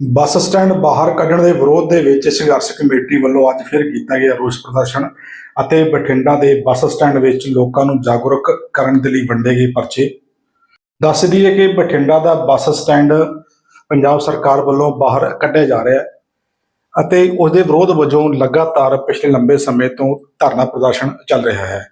Bus stand ਬਾਹਰ ਕੱਢਣ ਦੇ ਵਿਰੋਧ ਦੇ ਵਿੱਚ ਸੰਘਰਸ਼ ਕਮੇਟੀ ਵੱਲੋਂ ਅੱਜ ਫਿਰ ਕੀਤਾ ਗਿਆ ਰੋਸ ਪ੍ਰਦਰਸ਼ਨ ਅਤੇ ਬਠਿੰਡਾ ਦੇ ਬੱਸ ਸਟੈਂਡ ਵਿੱਚ ਲੋਕਾਂ ਨੂੰ ਜਾਗਰੂਕ ਕਰਨ ਦੇ ਲਈ ਵੰਡੇ ਗਏ ਪਰਚੇ। ਦੱਸ ਦਈਏ ਕਿ ਬਠਿੰਡਾ ਦਾ ਬੱਸ ਸਟੈਂਡ ਪੰਜਾਬ ਸਰਕਾਰ ਵੱਲੋਂ ਬਾਹਰ ਕੱਢਿਆ ਜਾ ਰਿਹਾ ਹੈ ਅਤੇ ਉਸ ਦੇ ਵਿਰੋਧ ਵਜੋਂ ਲਗਾਤਾਰ ਪਿਛਲੇ ਲੰਬੇ ਸਮੇਂ ਤੋਂ ਧਰਨਾ ਪ੍ਰਦਰਸ਼ਨ ਚੱਲ ਰਿਹਾ ਹੈ।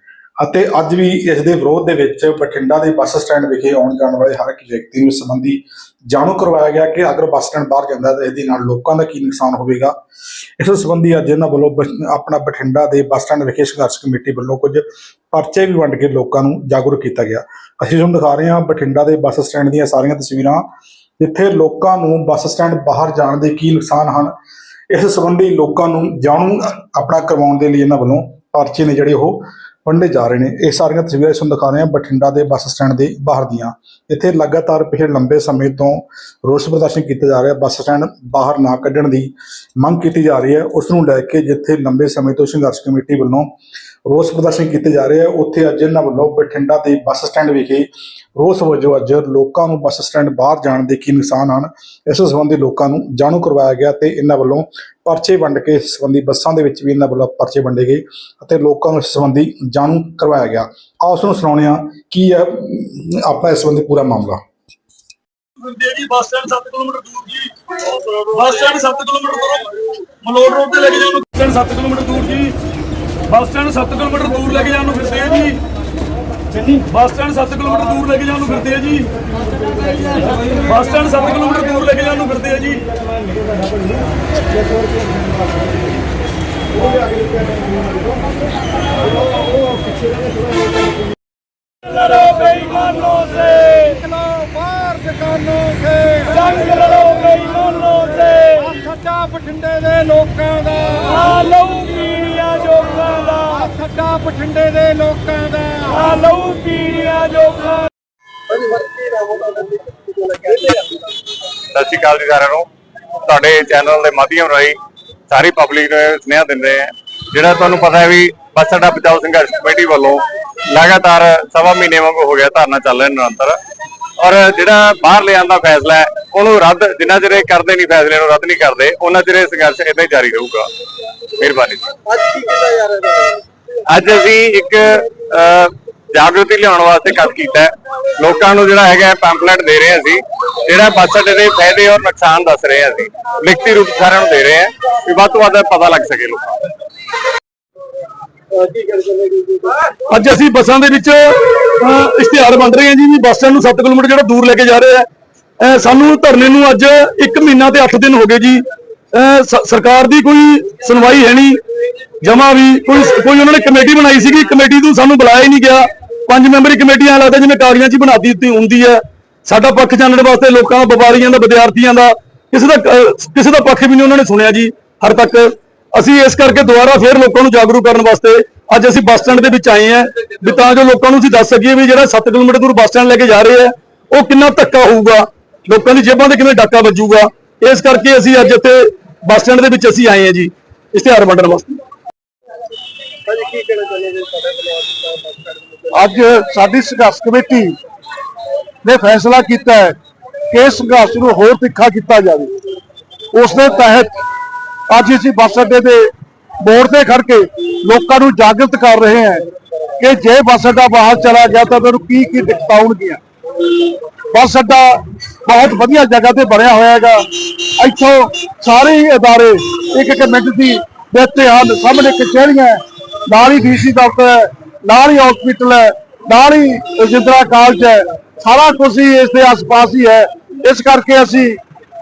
ਅਤੇ ਅੱਜ ਵੀ ਇਸ ਦੇ ਵਿਰੋਧ ਦੇ ਵਿੱਚ ਬਠਿੰਡਾ ਦੇ ਬੱਸ ਸਟੈਂਡ ਵਿਖੇ ਆਉਣ ਜਾਣ ਵਾਲੇ ਹਰ ਇੱਕ ਵਿਅਕਤੀ ਨੂੰ ਇਸ ਸੰਬੰਧੀ ਜਾਣੂ ਕਰਵਾਇਆ ਗਿਆ ਕਿ ਅਗਰ ਬੱਸ ਸਟੈਂਡ ਬਾਹਰ ਜਾਂਦਾ ਤਾਂ ਇਹਦੇ ਨਾਲ ਲੋਕਾਂ ਦਾ ਕੀ ਨੁਕਸਾਨ ਹੋਵੇਗਾ। ਇਸ ਸੰਬੰਧੀ ਅੱਜ ਇਹਨਾਂ ਵੱਲੋਂ ਬ- ਆਪਣਾ ਬਠਿੰਡਾ ਦੇ ਬੱਸ ਸਟੈਂਡ ਵਿਖੇ ਸੰਘਰਸ਼ ਕਮੇਟੀ ਵੱਲੋਂ ਕੁਝ ਪਰਚੇ ਵੀ ਵੰਡ ਕੇ ਲੋਕਾਂ ਨੂੰ ਜਾਗਰੂਕ ਕੀਤਾ ਗਿਆ। ਅਸੀਂ ਤੁਹਾਨੂੰ ਦਿਖਾ ਰਹੇ ਹਾਂ ਬਠਿੰਡਾ ਦੇ ਬੱਸ ਸਟੈਂਡ ਦੀਆਂ ਸਾਰੀਆਂ ਤਸਵੀਰਾਂ, ਜਿੱਥੇ ਲੋਕਾਂ ਨੂੰ ਬੱਸ ਸਟੈਂਡ ਬਾਹਰ ਜਾਣ ਦੇ ਕੀ ਨੁਕਸਾਨ ਹਨ। ਇਸ ਸੰਬੰਧੀ ਲੋਕਾਂ ਨੂੰ ਜਾਣੂ ਆਪਣਾ ਕਰਵਾਉਣ ਦੇ ਲਈ ਇਹਨਾਂ ਵੱਲੋਂ ਪਰਚੇ ਨੇ ਜਿਹੜੇ ਉਹ ਵੰਡੇ ਜਾ ਰਹੇ ਨੇ। ਇਹ ਸਾਰੀਆਂ ਤਸਵੀਰਾਂ ਤੁਹਾਨੂੰ ਦਿਖਾ ਰਹੇ ਹਾਂ ਬਠਿੰਡਾ ਦੇ ਬੱਸ ਸਟੈਂਡ ਦੇ ਬਾਹਰ ਦੀਆਂ। ਇੱਥੇ ਲਗਾਤਾਰ ਪਿਛਲੇ ਲੰਬੇ ਸਮੇਂ ਤੋਂ ਰੋਸ ਪ੍ਰਦਰਸ਼ਨ ਕੀਤਾ ਜਾ ਰਿਹਾ ਬੱਸ ਸਟੈਂਡ ਬਾਹਰ ਨਾ ਕੱਢਣ ਦੀ ਮੰਗ ਕੀਤੀ ਜਾ ਰਹੀ ਹੈ। ਉਸ ਨੂੰ ਲੈ ਕੇ ਜਿੱਥੇ ਲੰਬੇ ਸਮੇਂ ਤੋਂ ਸੰਘਰਸ਼ ਕਮੇਟੀ ਵੱਲੋਂ ਰੋਸ ਪ੍ਰਦਰਸ਼ਨ ਕੀਤੇ ਜਾ ਰਹੇ ਆ। ਉੱਥੇ ਅੱਜ ਇਹਨਾਂ ਵੱਲੋਂ ਬਠਿੰਡਾ ਦੇ ਬੱਸ ਸਟੈਂਡ ਵਿਖੇ ਰੋਸ ਵਜੋਂ ਅੱਜ ਲੋਕਾਂ ਨੂੰ ਬੱਸ ਸਟੈਂਡ ਬਾਹਰ ਜਾਣ ਦੇ ਕੀ ਨੁਕਸਾਨ ਹਨ ਇਸ ਸੰਬੰਧੀ ਲੋਕਾਂ ਨੂੰ ਜਾਣੂ ਕਰਵਾਇਆ ਗਿਆ ਤੇ ਇਹਨਾਂ ਵੱਲੋਂ ਪਰਚੇ ਵੰਡ ਕੇ ਸੰਬੰਧੀ ਬੱਸਾਂ ਦੇ ਵਿੱਚ ਵੀ ਇਹਨਾਂ ਵੱਲੋਂ ਪਰਚੇ ਵੰਡੇ ਗਏ ਅਤੇ ਲੋਕਾਂ ਨੂੰ ਇਸ ਸੰਬੰਧੀ ਜਾਣੂ ਕਰਵਾਇਆ ਗਿਆ। ਆਓ ਉਸ ਨੂੰ ਸੁਣਾਉਂਦੇ ਹਾਂ ਕੀ ਹੈ ਅਮ, ਆਪਾਂ ਇਸ ਸੰਬੰਧੀ ਪੂਰਾ ਮਾਮਲਾ। ਹੁੰਦੀ ਬੱਸ ਸਟੈਂਡ 7 ਕਿਲੋਮੀਟਰ ਦੂਰ ਜੀ ਬੱਸ ਸਟੈਂਡ 7 ਕਿਲੋਮੀਟਰ ਦੂਰ ਮਲੋੜ ਰੋਡ ਤੇ ਲੈ ਕੇ 7 ਕਿਲੋਮੀਟਰ ਦੂਰ ਜੀ। ਬੱਸ ਸਟੈਂਡ 7 ਕਿਲੋਮੀਟਰ ਦੂਰ ਲੈ ਕੇ ਜਾਣ ਨੂੰ ਫਿਰਦੇ ਆ ਜੀ। ਬੱਸ ਸਟੈਂਡ 7 ਕਿਲੋਮੀਟਰ ਦੂਰ ਲੈ ਜਾਣ ਨੂੰ ਫਿਰਦੇ ਆ ਜੀ। ਬੱਸ ਸਟੈਂਡ 7 ਕਿਲੋਮੀਟਰ ਦੂਰ ਲੈ ਜਾਣ ਨੂੰ ਫਿਰਦੇ ਆ ਜੀ। ਬਠਿੰਡੇ ਦੇ ਲੋਕਾਂ ਦਾ। ਆ ਲਊਗੀ ਸੱਚਾ ਬਠਿੰਡੇ ਦੇ ਲੋਕਾਂ ਦਾ। ਆ ਲਹੂ ਪੀਣੀਆਂ ਜੋਕਾਂ ਸਤਿ ਸ਼੍ਰੀ ਅਕਾਲ ਜੀ ਸਾਰਿਆਂ ਨੂੰ। ਤੁਹਾਡੇ ਚੈਨਲ ਦੇ ਮਾਧਿਅਮ ਰਾਹੀਂ ਸਾਰੀ ਪਬਲਿਕ ਨੂੰ ਸੁਨੇਹਾ ਦਿੰਦੇ ਆ ਜਿਹੜਾ ਤੁਹਾਨੂੰ ਪਤਾ ਹੈ ਵੀ ਬੱਸ ਅੱਡਾ ਬਚਾਓ ਸੰਘਰਸ਼ ਕਮੇਟੀ ਵੱਲੋਂ ਲਗਾਤਾਰ ਸਵਾ ਮਹੀਨੇ ਵਾਂਗੂ ਹੋ ਗਿਆ ਧਰਨਾ ਚੱਲ ਰਿਹਾ ਨਿਰੰਤਰ। ਔਰ ਜਿਹੜਾ ਬਾਹਰ ਲਿਆਉਣ ਦਾ ਫੈਸਲਾ ਹੈ ਉਹਨੂੰ ਰੱਦ ਜਿੰਨਾ ਚਿਰ ਇਹ ਕਰਦੇ ਨਹੀਂ ਫੈਸਲੇ ਨੂੰ ਰੱਦ ਨਹੀਂ ਕਰਦੇ ਉਹਨਾਂ ਚਿਰ ਇਹ ਸੰਘਰਸ਼ ਇਦਾਂ ਹੀ ਜਾਰੀ ਰਹੂਗਾ। ਮਿਹਰਬਾਨੀ ਜੀ। ਅੱਜ ਕੀ ਕੀਤਾ ਜਾ ਰਿਹਾ ਅੱਜ ਅਸੀਂ ਇੱਕ ਜਾਗਰੂਕਤੀ ਲਿਆਉਣ ਵਾਸਤੇ ਕੰਮ ਕੀਤਾ ਹੈ। ਲੋਕਾਂ ਨੂੰ ਜਿਹੜਾ ਹੈਗਾ ਪੈਂਪਲੇਟ ਦੇ ਰਹੇ ਅਸੀਂ। ਜਿਹੜਾ ਬੱਸ ਅੱਡੇ ਦੇ ਫਾਇਦੇ ਔਰ ਨੁਕਸਾਨ ਦੱਸ ਰਹੇ ਹਾਂ ਅਸੀਂ। ਲਿਖਤੀ ਰੂਪ ਸਾਰਿਆਂ ਨੂੰ ਦੇ ਰਹੇ ਹਾਂ ਵੀ ਵੱਧ ਤੋਂ ਵੱਧ ਪਤਾ ਲੱਗ ਸਕੇ ਲੋਕਾਂ ਨੂੰ। ਅੱਜ ਅਸੀਂ ਬੱਸਾਂ ਦੇ ਵਿੱਚ ਇਸ਼ਤਿਹਾਰ ਵੰਡ ਰਹੇ ਹਾਂ ਜੀ। ਵੀ ਬੱਸ ਸਟੈਂਡ ਨੂੰ 7 ਕਿਲੋਮੀਟਰ ਜਿਹੜਾ ਦੂਰ ਲੈ ਕੇ ਜਾ ਰਹੇ ਆ ਸਾਨੂੰ ਧਰਨੇ ਨੂੰ ਅੱਜ 1 ਮਹੀਨਾ ਤੇ 8 ਦਿਨ ਹੋ ਗਏ ਜੀ। ਸਰਕਾਰ ਦੀ ਕੋਈ ਸੁਣਵਾਈ ਹੈ ਨਹੀਂ। ਜਮਾ ਵੀ ਕੋਈ ਕੋਈ ਉਹਨਾਂ ਨੇ ਕਮੇਟੀ ਬਣਾਈ ਸੀਗੀ। ਕਮੇਟੀ ਨੂੰ ਸਾਨੂੰ ਬੁਲਾਇਆ ਹੀ ਨਹੀਂ ਗਿਆ। ਪੰਜ ਮੈਂਬਰੀ ਕਮੇਟੀ ਐਂ ਲੱਗਦਾ ਜਿਵੇਂ ਕਾਗਜ਼ਾਂ 'ਚ ਹੀ ਬਣਾਤੀ ਦਿੱਤੀ ਹੁੰਦੀ ਹੈ। ਸਾਡਾ ਪੱਖ ਜਾਣਨ ਵਾਸਤੇ ਲੋਕਾਂ ਦਾ ਵਪਾਰੀਆਂ ਦਾ, ਵਿਦਿਆਰਥੀਆਂ ਦਾ ਕਿਸੇ ਦਾ ਕਿਸੇ ਦਾ ਪੱਖ ਵੀ ਨਹੀਂ ਉਹਨਾਂ ਨੇ ਸੁਣਿਆ ਜੀ, ਹਰ ਤੱਕ। ਅਸੀਂ ਇਸ ਕਰਕੇ ਦੁਬਾਰਾ ਫੇਰ ਲੋਕਾਂ ਨੂੰ ਜਾਗਰੂਕ ਕਰਨ ਵਾਸਤੇ ਅੱਜ ਅਸੀਂ ਬੱਸ ਸਟੈਂਡ ਦੇ ਵਿੱਚ ਆਏ ਹਾਂ। ਵੀ ਤਾਂ ਜੋ ਲੋਕਾਂ ਨੂੰ ਅਸੀਂ ਦੱਸ ਸਕੀਏ ਵੀ ਜਿਹੜਾ 7 ਕਿਲੋਮੀਟਰ ਦੂਰ ਬੱਸ ਸਟੈਂਡ ਲੈ ਕੇ ਜਾ ਰਹੇ ਆ ਉਹ ਕਿੰਨਾ ਧੱਕਾ ਹੋਊਗਾ? ਲੋਕਾਂ ਦੀ ਜੇਬਾਂ ਤੇ ਕਿਵੇਂ ਡਾਕਾ ਵੱਜੂਗਾ? ਇਸ ਕਰਕੇ ਅਸੀਂ ਅੱਜ ਇੱਥੇ ਬੱਸ ਸਟੈਂਡ ਦੇ ਵਿੱਚ ਅਸੀਂ ਆਏ ਹਾਂ ਜੀ ਇਸ਼ਤਿਹਾਰ ਵੰਡਣ ਵਾਸਤੇ। ਅੱਜ ਸਾਡੇ ਸੰਘਰਸ਼ ਕਮੇਟੀ ਨੇ ਫੈਸਲਾ ਕੀਤਾ ਹੈ ਕਿ ਸੰਘਰਸ਼ ਨੂੰ ਹੋਰ ਤਿੱਖਾ ਕੀਤਾ ਜਾਵੇ। ਉਸ ਦੇ ਤਹਿਤ ਅੱਜ ਅਸੀਂ ਬੱਸ ਅੱਡੇ ਦੇ ਮੋੜ ਤੇ ਖੜ ਕੇ ਲੋਕਾਂ ਨੂੰ ਜਾਗਰਤ ਕਰ ਰਹੇ ਹਾਂ ਕਿ ਜੇ ਬੱਸ ਅੱਡਾ ਬਾਹਰ ਚਲਾ ਗਿਆ ਤਾਂ ਤੁਹਾਨੂੰ ਕੀ ਕੀ ਦਿੱਕਤਾਂ ਆਉਣਗੀਆਂ। ਬੱਸ ਅੱਡਾ ਬਹੁਤ ਵਧੀਆ ਜਗ੍ਹਾ ਤੇ ਬਣਿਆ ਹੋਇਆ ਹੈਗਾ। ਇੱਥੋਂ ਸਾਰੇ ਹੀ ਅਦਾਰੇ ਇੱਕ ਇੱਕ ਮਿੰਟ ਦੀ ਵਿੱਚ ਹਨ। ਸਾਹਮਣੇ ਕਚਹਿਰੀਆਂ ਨਾਲ ਹੀ ਡੀਸੀ ਦਫ਼ਤਰ ਹੈ, ਨਾਲ ਹੀ ਹਸਪੀਟਲ ਹੈ, ਨਾਲ ਹੀ ਰਜਿੰਦਰਾ ਕਾਲਜ ਹੈ। ਸਾਰਾ ਕੁਝ ਹੀ ਇਸ ਦੇ ਆਸ-ਪਾਸ ਹੀ ਹੈ। ਇਸ ਕਰਕੇ ਅਸੀਂ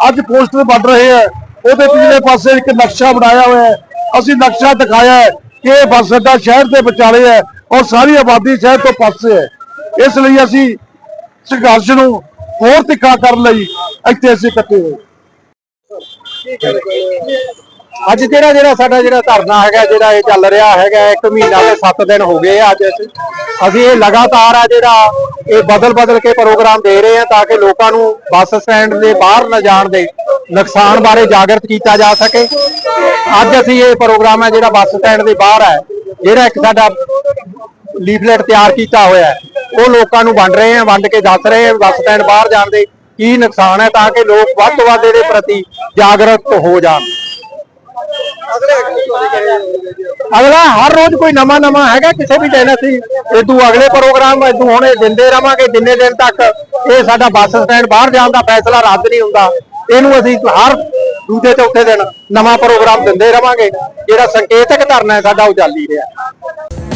ਅੱਜ ਪੋਸਟਰ ਵੱਢ ਰਹੇ ਹਾਂ। ਉਹਦੇ ਪਿਛਲੇ ਪਾਸੇ ਇੱਕ ਨਕਸ਼ਾ ਬਣਾਇਆ ਹੋਇਆ ਹੈ। ਅਸੀਂ ਨਕਸ਼ਾ ਦਿਖਾਇਆ ਹੈ ਕਿ ਇਹ ਬੱਸ ਅੱਡਾ ਸ਼ਹਿਰ ਦੇ ਵਿਚਾਲੇ ਹੈ ਔਰ ਸਾਰੀ ਆਬਾਦੀ ਸ਼ਹਿਰ ਤੋਂ ਪਾਸੇ ਹੈ। ਇਸ ਲਈ ਅਸੀਂ ਸੰਘਰਸ਼ ਨੂੰ ਹੋਰ ਤਿੱਖਾ ਕਰਨ ਲਈ ਇੱਥੇ ਅਸੀਂ ਇਕੱਠੇ ਹੋਏ। ਅੱਜ ਜਿਹੜਾ ਜਿਹੜਾ ਸਾਡਾ ਜਿਹੜਾ ਧਰਨਾ ਹੈਗਾ, ਜਿਹੜਾ ਇਹ ਚੱਲ ਰਿਹਾ ਹੈਗਾ, ਇੱਕ ਮਹੀਨਾ ਤੇ 7 ਦਿਨ ਹੋ ਗਏ ਆ ਅੱਜ ਅਸੀਂ। ਅਸੀਂ ਇਹ ਲਗਾਤਾਰ ਆ ਜਿਹੜਾ ਇਹ ਬਦਲ ਬਦਲ ਕੇ ਪ੍ਰੋਗਰਾਮ ਦੇ ਰਹੇ ਆ ਤਾਂ ਕਿ ਲੋਕਾਂ ਨੂੰ ਬੱਸ ਸਟੈਂਡ ਦੇ ਬਾਹਰ ਨਾ ਜਾਣ ਦੇ ਨੁਕਸਾਨ ਬਾਰੇ ਜਾਗਰਤ ਕੀਤਾ ਜਾ ਸਕੇ। ਅੱਜ ਅਸੀਂ ਇਹ ਪ੍ਰੋਗਰਾਮ ਹੈ ਜਿਹੜਾ ਬੱਸ ਸਟੈਂਡ ਦੇ ਬਾਹਰ ਹੈ ਜਿਹੜਾ ਇੱਕ ਸਾਡਾ ਲੀਫਲੇਟ ਤਿਆਰ ਕੀਤਾ ਹੋਇਆ ਹੈ। ਉਹ ਲੋਕਾਂ ਨੂੰ ਵੰਡ ਰਹੇ ਆ, ਵੰਡ ਕੇ ਦੱਸ ਰਹੇ ਆ, ਬੱਸ ਸਟੈਂਡ ਬਾਹਰ ਜਾਣ ਦੇ ਕੀ ਨੁਕਸਾਨ ਹੈ ਤਾਂ ਕਿ ਲੋਕ ਵੱਧ ਤੋਂ ਵੱਧ ਇਹਦੇ ਪ੍ਰਤੀ ਜਾਗਰੂਕ ਹੋ ਜਾਣ। ਅਗਲਾ ਹਰ ਰੋਜ਼ ਕੋਈ ਨਵਾਂ ਨਵਾਂ ਹੈਗਾ, ਕਿਸੇ ਵੀ ਦਿਨ ਅਸੀਂ ਇਦੋਂ ਅਗਲੇ ਪ੍ਰੋਗਰਾਮ ਇਦੋਂ ਹੁਣ ਇਹ ਦਿੰਦੇ ਰਵਾਂਗੇ, ਜਿੰਨੇ ਦਿਨ ਤੱਕ ਇਹ ਸਾਡਾ ਬੱਸ ਸਟੈਂਡ ਬਾਹਰ ਜਾਣ ਦਾ ਫੈਸਲਾ ਰੱਦ ਨਹੀਂ ਹੁੰਦਾ, ਇਹਨੂੰ ਅਸੀਂ ਹਰ ਦੂਜੇ ਚੌਥੇ ਦਿਨ ਨਵਾਂ ਪ੍ਰੋਗਰਾਮ ਦਿੰਦੇ ਰਵਾਂਗੇ, ਜਿਹੜਾ ਸੰਕੇਤਕ ਧਰਨਾ ਹੈ, ਸਾਡਾ ਉਹ ਚੱਲ ਹੀ ਰਿਹਾ।